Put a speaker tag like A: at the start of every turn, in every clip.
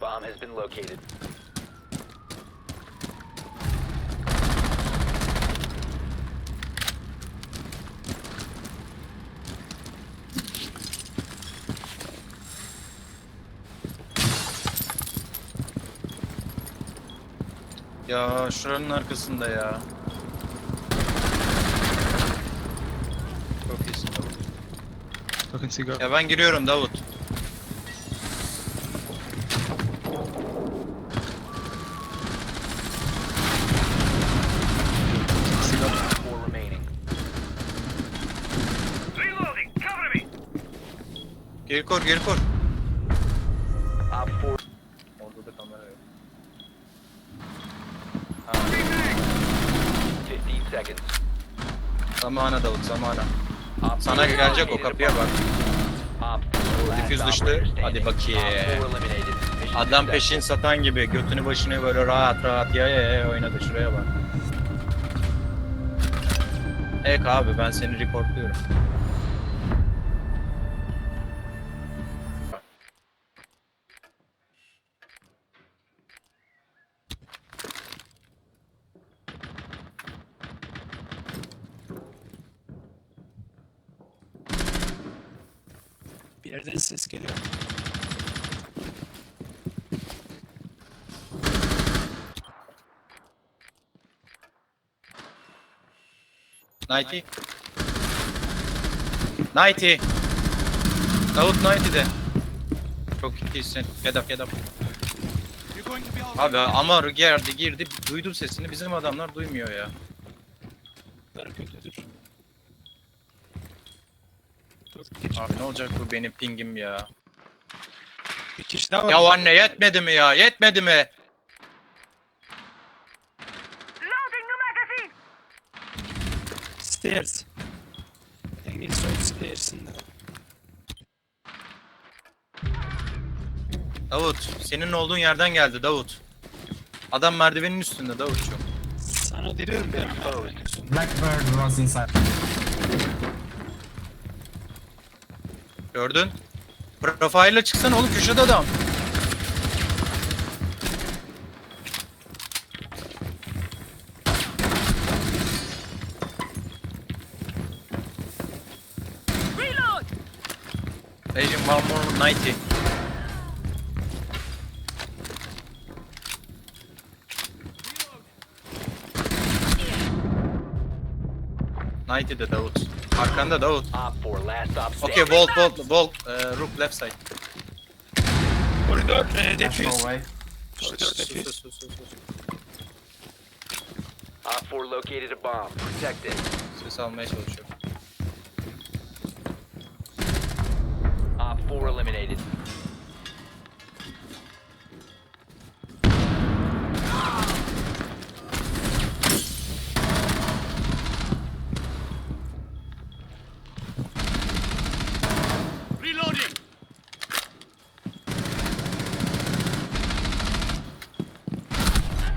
A: Bomb has been located.
B: Ya şuranın arkasında ya. Çok iyisin Davut.
C: Fucking cigar.
B: Ya ben giriyorum Davut. Geri kor geri kor.
A: Op 4
B: Orada da kamera yok.
A: 15 seconds.
B: Zamana Davut zamana.
A: Op
B: Sana
A: four
B: gelecek o
A: a
B: kapıya bak.
A: Op 4 last
B: Difüz düştü.
A: operator standing.
B: Hadi bakayım.
A: Op 4 eliminated. Mission
B: Adam
A: successful.
B: peşin satan gibi götünü başını böyle rahat rahat ya ya ya oynadı şuraya bak. Ek abi ben seni reportluyorum.
D: Bir yerden ses geliyor.
B: Nighty. Nighty. Davut Nighty de. Çok iyisin. Get up get up. Abi Amar geldi girdi duydum sesini bizim adamlar duymuyor ya. Abi ne olacak bu benim pingim ya.
D: Bir kişi daha var.
B: Ya anne yetmedi mi ya yetmedi mi?
D: Stairs. En son stairs'inde.
B: Davut senin olduğun yerden geldi Davut. Adam merdivenin üstünde Davutçum.
D: Sana diyorum ben.
E: Blackbird was inside.
B: Gördün? Profile'la çıksana oğlum köşede adam. Agent more 90. Ninety de Davut. Arkanda Davut.
A: Op 4 last stop standing.
B: Okay, vault, vault, vault, uh, roof left side.
D: Koridor. E,
E: Go
D: defüz.
E: away.
D: Koridor
B: Sus,
D: defüz.
B: sus, sus, sus, sus.
A: Op 4 located a bomb. Protect it.
B: Ses almaya çalışıyorum.
A: Op 4 eliminated.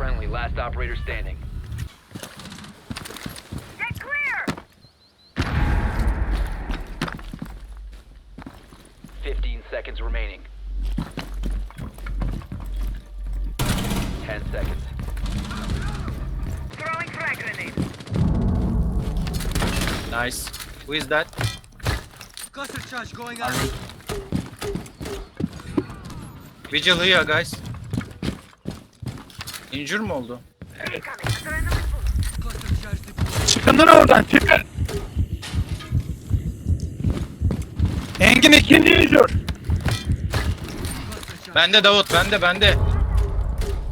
A: Friendly, last operator standing. Get clear! Fifteen seconds remaining. Ten seconds.
F: Throwing frag grenade.
B: Nice. Who is that?
F: Cluster charge going on.
B: Vigil here guys. Injure mu oldu?
D: Çıkın lan oradan çıkın. Engin ikinci
F: charge.
B: Bende Davut, bende, bende.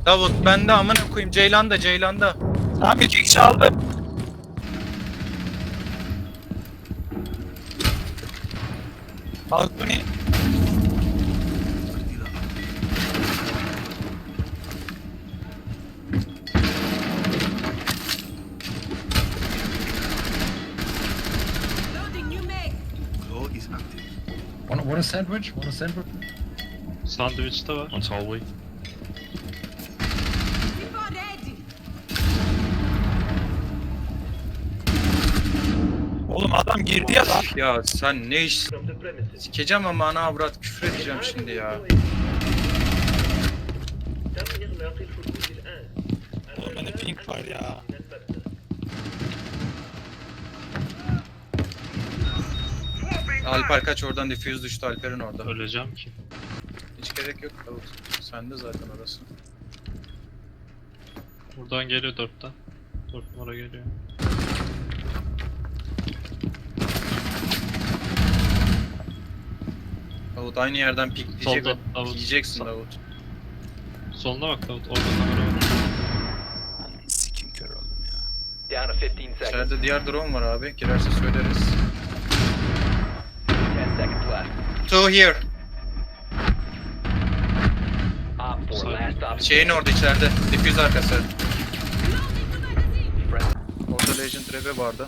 B: Davut, bende amına koyayım. Ceylan da, Ceylan da.
D: Tamam iki kişi aldı. Balkoni.
C: Want, want a sandwich? Want a sandwich?
G: Sandviçte var. On hallway.
D: Oğlum adam girdi ya lan.
B: Ya sen ne iş... Sikeceğim ama ana avrat küfür edeceğim şimdi ya.
D: Oğlum bende pink var ya.
B: Alper kaç oradan diffuse düştü Alper'in orada.
G: Öleceğim ki.
B: Hiç gerek yok Davut. Sende zaten orası.
G: Buradan geliyor dörtten. Dört numara geliyor.
B: Davut aynı yerden pikleyecek.
G: Solda, Davut.
B: Yiyeceksin
G: Sağ-
B: Davut.
G: Soluna bak Davut. Orada kamera var.
D: Sikim kör oldum ya.
A: Down to 15 seconds.
B: İçeride diğer drone var abi. Girerse söyleriz.
A: 10 seconds left.
B: Two here.
A: Op 4,
G: Sorry.
A: last stop.
B: Şeyin orada içeride. Diffuse arkası. Orada Legend Trap'e vardı.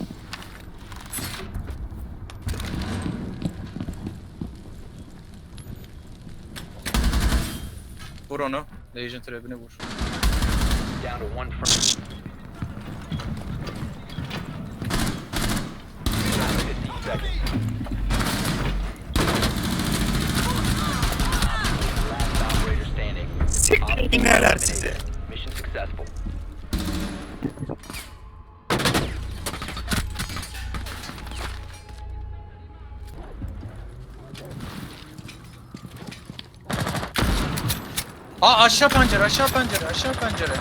B: Vur onu. Legend Trap'ini vur.
A: Down to one friend. Down to 15 seconds. Last operator standing. Op
D: Neler sizi.
A: Mission successful.
B: Aa aşağı pencere, aşağı pencere, aşağı pencere.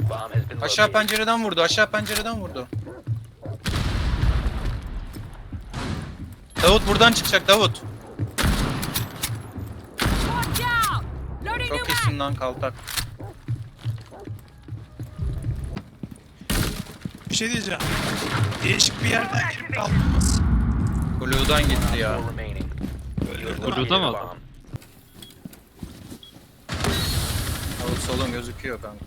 A: Bomb has been
B: Aşağı
A: located.
B: pencereden vurdu, aşağı pencereden vurdu. Davut buradan çıkacak Davut. Lan kaltak.
D: Bir şey diyeceğim. Değişik bir yerden girip kaldınız.
B: Blue'dan gitti ya.
G: Blue'da mı.
B: Davut solun gözüküyor kanka.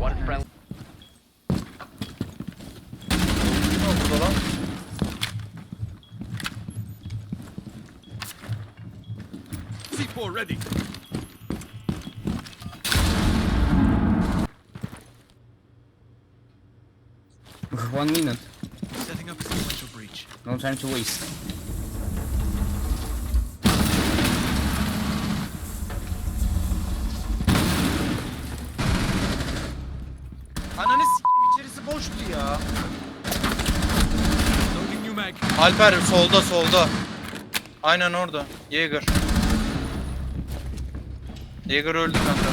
A: One friendly.
B: Ne oldu lan?
H: One minute. Setting up a sequential breach. No time to waste.
B: Ananı s**eyim içerisi boştu ya. Alper solda solda. Aynen orada. Jäger. Jäger öldü kanka.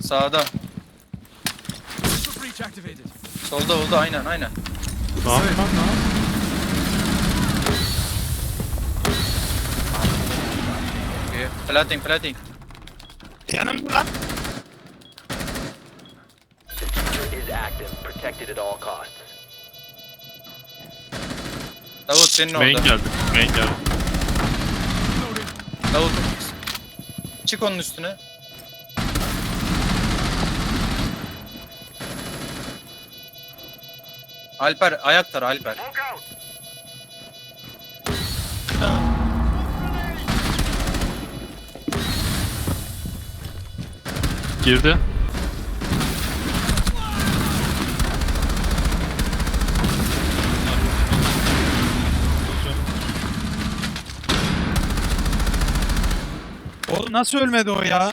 B: Sağda. Solda oldu aynen aynen.
G: Ne yapayım lan ne yapayım?
B: Okay. Plating plating.
D: Yanımda.
A: Diffuser is active. Protected at all costs.
B: Davut senin
G: Main
B: orada.
G: geldi. Main geldi.
B: Davut. Çık onun üstüne. Alper ayaktar Alper.
G: Girdi.
D: Nasıl ölmedi o ya?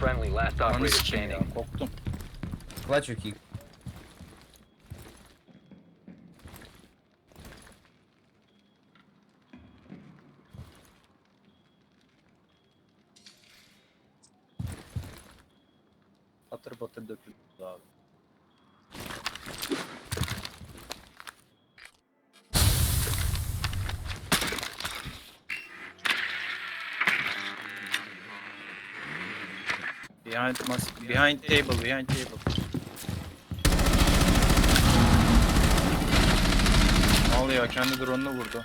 A: Friendly, last operator
B: sikeyim ya
A: standing.
B: korktum.
H: Key.
B: Behind must behind table behind table. Ne oluyor kendi drone'unu vurdu.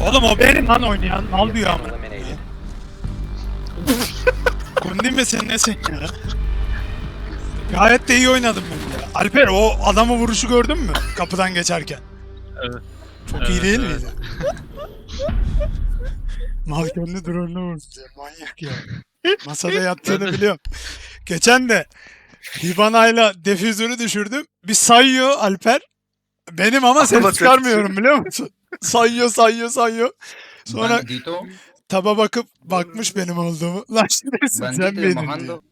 D: Oğlum o benim lan oynayan. Mal diyor ama. Kundi misin nesin ya? Gayet de iyi oynadım ben ya. Alper o adamı vuruşu gördün mü? Kapıdan geçerken.
G: Evet.
D: Çok iyi
G: Evet,
D: değil
G: evet.
D: miydi? Mal kendi drone'unu vurdu ya. Manyak ya. Masada yattığını biliyorum. Geçen de Hibana'yla defüzörü düşürdüm. Bir sayıyor Alper. Benim ama ses çıkarmıyorum biliyor musun? sayıyor sayıyor sayıyor. Sonra taba bakıp bakmış benim olduğumu. Lan şerefsiz sen benim diyor.